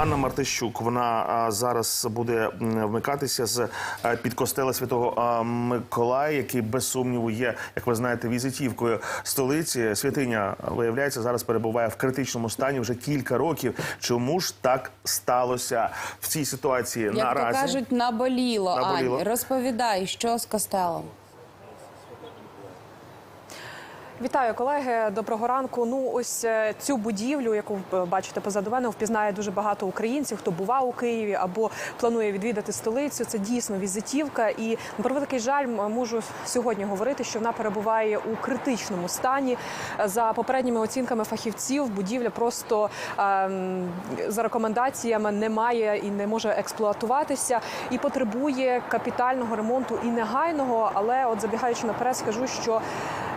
Анна Мартищук. Вона зараз буде вмикатися з е, під костела святого Миколая, який без сумніву є, як ви знаєте, візитівкою столиці. Святиня виявляється зараз перебуває в критичному стані вже кілька років. Чому ж так сталося в цій ситуації Як наразі? то кажуть, наболіло. Наболіло. Ань, розповідай, що з костелом. Вітаю, колеги. Доброго ранку. Ну, ось е, цю будівлю, яку бачите позаду мене, впізнає дуже багато українців, хто бував у Києві або планує відвідати столицю. Це дійсно візитівка. І на превеликий жаль, можу сьогодні говорити, що вона перебуває у критичному стані. За попередніми оцінками фахівців, будівля просто ем, за рекомендаціями не має і не може експлуатуватися, і потребує капітального ремонту і негайного. Але, от забігаючи наперед, скажу, що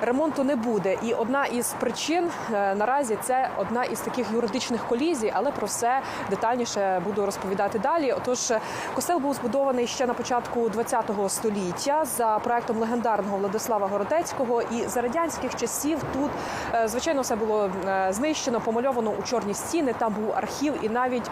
ремонту не буде. І одна із причин е, наразі це одна із таких юридичних колізій, але про все детальніше буду розповідати далі. Отож, костел був збудований ще на початку ХХ століття за проектом легендарного Владислава Городецького. І за радянських часів тут, е, звичайно, все було е, знищено, помальовано у чорні стіни. Там був архів і навіть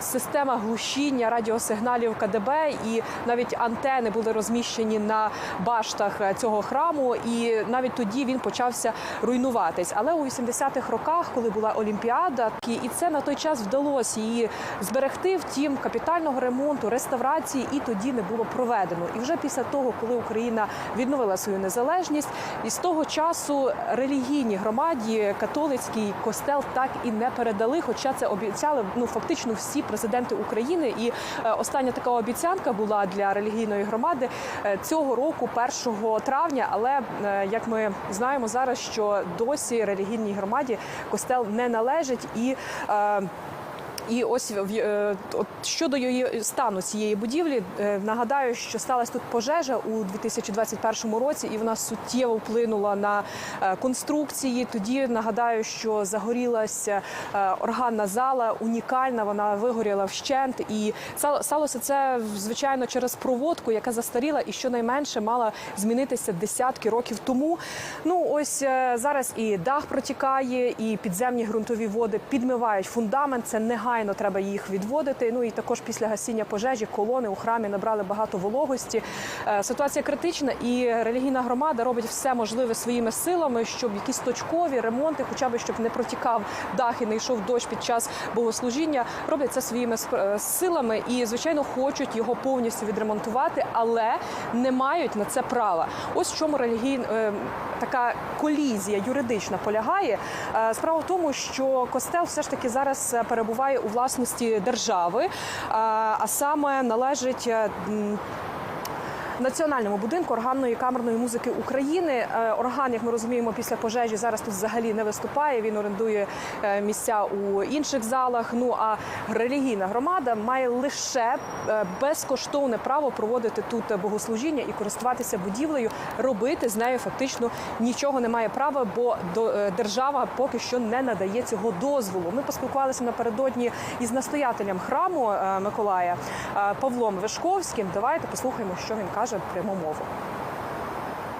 система глушіння радіосигналів КДБ, і навіть антени були розміщені на баштах цього храму. І навіть тоді він почався руйнуватись. Але у 80-х роках, коли була Олімпіада, і це на той час вдалося її зберегти. Втім, капітального ремонту, реставрації і тоді не було проведено. І вже після того, коли Україна відновила свою незалежність, і з того часу релігійній громаді католицький костел так і не передали. Хоча це обіцяли ну фактично всі президенти України. І е, остання така обіцянка була для релігійної громади е, цього року, 1 травня. Але е, як ми знаємо зараз, що досі релігійній громаді костел не належить і. І ось е, от щодо її стану цієї будівлі, е, нагадаю, що сталася тут пожежа у 2021 році, і вона суттєво вплинула на е, конструкції. Тоді нагадаю, що загорілася органна зала, унікальна. Вона вигоріла вщент, і стало- сталося це звичайно через проводку, яка застаріла і щонайменше мала змінитися десятки років тому. Ну ось зараз і дах протікає, і підземні ґрунтові води підмивають фундамент. Це негайно треба їх відводити. Ну і також після гасіння пожежі колони у храмі набрали багато вологості. Е, Ситуація критична, і релігійна громада робить все можливе своїми силами, щоб якісь точкові ремонти, хоча б щоб не протікав дах і не йшов дощ під час богослужіння, роблять це своїми е, силами і, звичайно, хочуть його повністю відремонтувати, але не мають на це права. Ось в чому релігійна е, така колізія юридична полягає. Справа в тому, що костел все ж таки зараз перебуває у власності держави, е, а саме належить. Національному будинку органної камерної музики України Е, орган, як ми розуміємо, після пожежі зараз тут взагалі не виступає. Він орендує е, місця у інших залах. Ну а релігійна громада має лише е, безкоштовне право проводити тут богослужіння і користуватися будівлею. Робити з нею фактично нічого не має права, бо держава поки що не надає цього дозволу. Ми поспілкувалися напередодні із настоятелем храму Миколая Павлом Вишковським. Давайте послухаємо, що він каже прямо мову.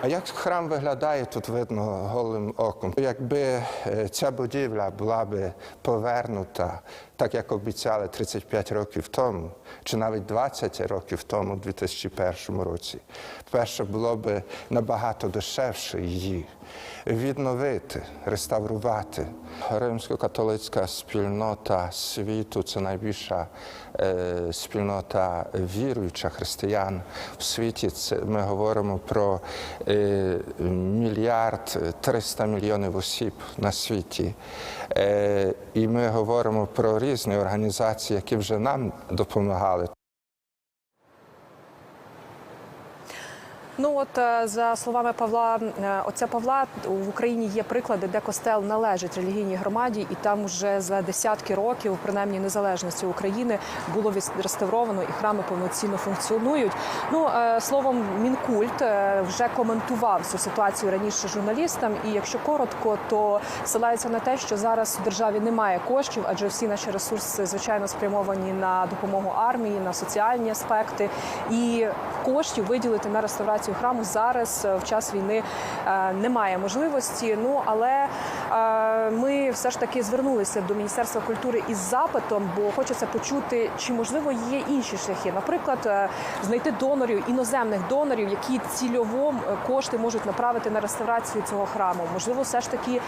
А як храм виглядає, тут видно голим оком. Якби е, ця будівля була би повернута, так як обіцяли 35 років тому, чи навіть 20 років тому, у 2001 році, перше було б набагато дешевше її відновити, реставрувати. Римсько-католицька спільнота світу це найбільша е, спільнота віруючих християн в світі. Це ми говоримо про е, мільярд триста мільйонів осіб на світі. Е, і ми говоримо про різні організації, які вже нам допомагали. Ну от е, за словами Павла, е, отця Павла, в Україні є приклади, де костел належить релігійній громаді, і там вже за десятки років, принаймні незалежності України, було відреставровано і храми повноцінно функціонують. Ну е, словом, мінкульт вже коментував цю ситуацію раніше журналістам. І якщо коротко, то ссилається на те, що зараз у державі немає коштів, адже всі наші ресурси звичайно спрямовані на допомогу армії, на соціальні аспекти, і коштів виділити на реставрацію реставрацію храму зараз е, в час війни е, немає можливості. Ну але е, ми все ж таки звернулися до Міністерства культури із запитом, бо хочеться почути, чи можливо є інші шляхи, наприклад, знайти донорів, іноземних донорів, які цільово кошти можуть направити на реставрацію цього храму. Можливо, все ж таки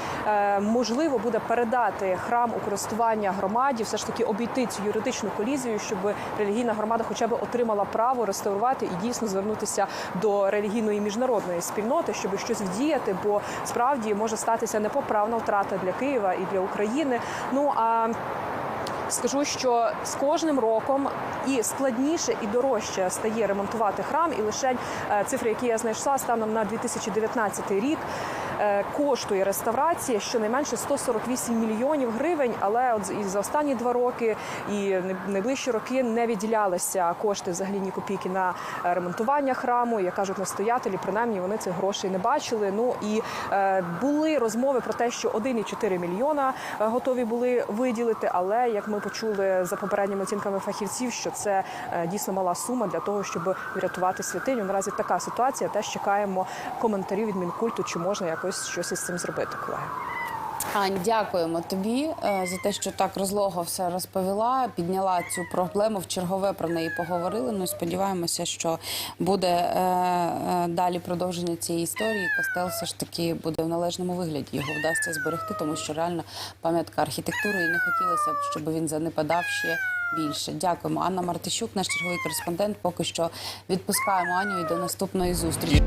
можливо буде передати храм у користування громаді, все ж таки обійти цю юридичну колізію, щоб релігійна громада хоча б отримала право реставрувати і дійсно звернутися до релігійної міжнародної спільноти, щоб щось вдіяти, бо справді може статися непоправна втрата для Києва і для України. Ну а Скажу, що з кожним роком і складніше, і дорожче стає ремонтувати храм. І лише е, цифри, які я знайшла станом на 2019 рік, коштує реставрація щонайменше 148 мільйонів гривень. Але от і за останні два роки і найближчі роки не виділялися кошти взагалі ні копійки на е, ремонтування храму. Як кажуть настоятелі, принаймні вони цих грошей не бачили. Ну і е, були розмови про те, що 1,4 мільйона е, готові були виділити. Але як ми почули за попередніми оцінками фахівців, що це е, дійсно мала сума для того, щоб врятувати святиню. Наразі така ситуація. Теж чекаємо коментарів від мінкульту, чи можна якось щось із цим зробити, колеги. Ань, дякуємо тобі е, за те, що так розлого все розповіла. Підняла цю проблему в чергове про неї поговорили. Ну сподіваємося, що буде е, е, далі продовження цієї історії. Костел все ж таки буде в належному вигляді. Його вдасться зберегти, тому що реально пам'ятка архітектури і не хотілося б, щоб він занепадав ще. Більше дякуємо. Анна Мартищук, наш черговий кореспондент. Поки що відпускаємо Аню і до наступної зустрічі.